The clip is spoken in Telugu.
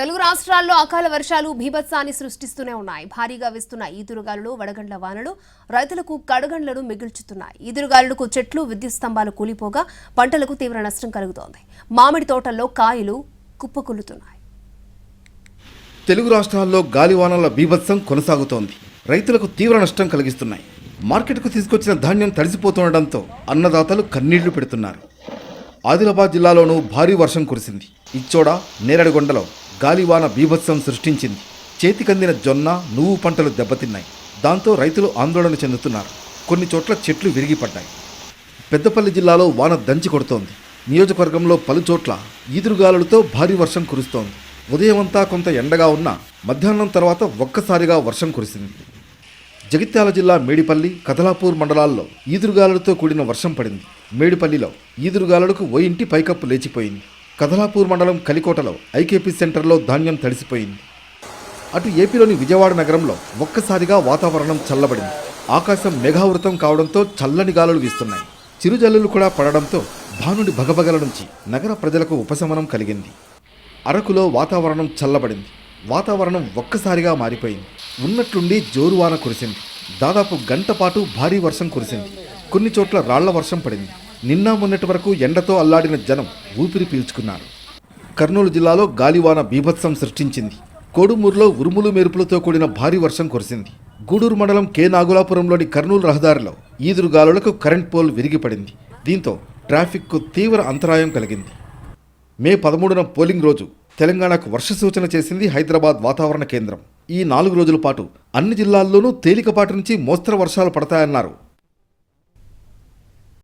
తెలుగు రాష్ట్రాల్లో అకాల వర్షాలు భీభత్సాన్ని సృష్టిస్తూనే ఉన్నాయి. భారీగా వేస్తున్న ఈదురుగాలులు వడగండ్ల వానలు రైతులకు కడగండ్లను మిగిల్చుతున్నాయి. ఈదురుగాలులకు చెట్లు విద్యుత్ స్తంభాలు కూలిపోగా పంటలకు తీవ్ర నష్టం కలుగుతోంది. మామిడి తోటల్లో కాయలు కుప్పకూలుతున్నాయి. తెలుగు రాష్ట్రాల్లో గాలివానల బీభత్సం కొనసాగుతోంది. రైతులకు తీవ్ర నష్టం కలిగిస్తున్నాయి. మార్కెట్కు తీసుకొచ్చిన ధాన్యం తడిసిపోతుండటంతో అన్నదాతలు కన్నీళ్ళు పెడుతున్నారు. ఆదిలాబాద్ జిల్లాలోనూ భారీ వర్షం కురిసింది. ఇచ్చోడ నేరడిగొండలో గాలివాన బీభత్సం సృష్టించింది. చేతికందిన జొన్న నువ్వు పంటలు దెబ్బతిన్నాయి. దాంతో రైతులు ఆందోళన చెందుతున్నారు. కొన్ని చోట్ల చెట్లు విరిగిపడ్డాయి. పెద్దపల్లి జిల్లాలో వాన దంచి కొడుతోంది. నియోజకవర్గంలో పలుచోట్ల ఈదురుగాలులతో భారీ వర్షం కురుస్తోంది. ఉదయమంతా కొంత ఎండగా ఉన్నా మధ్యాహ్నం తర్వాత ఒక్కసారిగా వర్షం కురిసింది. జగిత్యాల జిల్లా మేడిపల్లి కదలాపూర్ మండలాల్లో ఈదురుగాలులతో కూడిన వర్షం పడింది. మేడిపల్లిలో ఈదురుగాలులకు ఓ ఇంటి పైకప్పు లేచిపోయింది. కదలాపూర్ మండలం కలికోటలో ఐకేపీ సెంటర్లో ధాన్యం తడిసిపోయింది. అటు ఏపీలోని విజయవాడ నగరంలో ఒక్కసారిగా వాతావరణం చల్లబడింది. ఆకాశం మేఘావృతం కావడంతో చల్లని గాలులు వీస్తున్నాయి. చిరుజల్లులు కూడా పడడంతో భానుడి భగభగల నుంచి నగర ప్రజలకు ఉపశమనం కలిగింది. అరకులో వాతావరణం చల్లబడింది. వాతావరణం ఒక్కసారిగా మారిపోయింది. ఉన్నట్లుండి జోరువాన కురిసింది. దాదాపు గంట పాటు భారీ వర్షం కురిసింది. కొన్ని చోట్ల రాళ్ళ వర్షం పడింది. నిన్న మొన్నటి వరకు ఎండతో అల్లాడిన జనం ఊపిరి పీల్చుకున్నారు. కర్నూలు జిల్లాలో గాలివాన బీభత్సం సృష్టించింది. కోడుమూరులో ఉరుములు మెరుపులతో కూడిన భారీ వర్షం కురిసింది. గూడూరు మండలం కే. నాగులాపురంలోని కర్నూలు రహదారిలో ఈదురుగాలులకు కరెంట్ పోల్ విరిగిపడింది. దీంతో ట్రాఫిక్కు తీవ్ర అంతరాయం కలిగింది. మే పదమూడున పోలింగ్ రోజు తెలంగాణకు వర్ష సూచన చేసింది హైదరాబాద్ వాతావరణ కేంద్రం. ఈ నాలుగు రోజుల పాటు అన్ని జిల్లాల్లోనూ తేలికపాటి నుంచి మోస్తరు వర్షాలు పడతాయన్నారు.